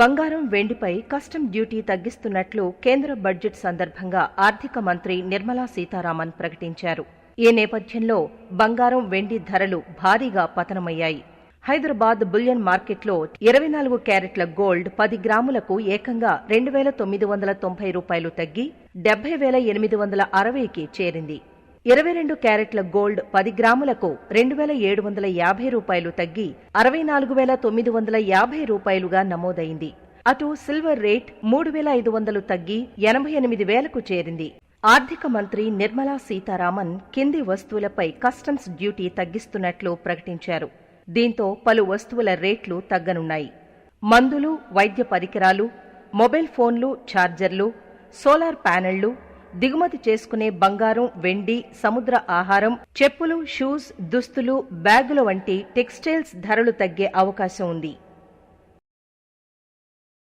బంగారం వెండిపై custom duty తగ్గిస్తున్నట్లు కేంద్ర budget సందర్భంగా ఆర్థిక మంత్రి నిర్మలా సీతారామన్ ప్రకటించారు. ఈ నేపథ్యంలో బంగారం వెండి ధరలు భారీగా పతనమయ్యాయి. హైదరాబాద్ బులియన్ మార్కెట్లో ఇరవై నాలుగు క్యారెట్ల గోల్డ్ పది గ్రాములకు ఏకంగా రెండు వేల తొమ్మిది వందల తొంభై రూపాయలు తగ్గి డెబ్బై వేల ఎనిమిది వందల అరవైకి చేరింది. ఇరవై రెండు క్యారెట్ల గోల్డ్ పది గ్రాములకు రెండు వేల ఏడు వందల యాభై రూపాయలు తగ్గి అరవై నాలుగు వేల తొమ్మిది వందల యాభై రూపాయలుగా నమోదైంది. అటు సిల్వర్ రేట్ మూడు వేల ఐదు వందలు తగ్గి ఎనభై ఎనిమిది వేలకు చేరింది. ఆర్థిక మంత్రి నిర్మలా సీతారామన్ కింది వస్తువులపై కస్టమ్స్ డ్యూటీ తగ్గిస్తున్నట్లు ప్రకటించారు. దీంతో పలు వస్తువుల రేట్లు తగ్గనున్నాయి. మందులు వైద్య పరికరాలు మొబైల్ ఫోన్లు ఛార్జర్లు సోలార్ ప్యానెళ్ళు దిగుమతి చేసుకునే బంగారం వెండి సముద్ర ఆహారం చెప్పులు షూస్ దుస్తులు బ్యాగుల వంటి టెక్స్టైల్స్ ధరలు తగ్గే అవకాశం ఉంది.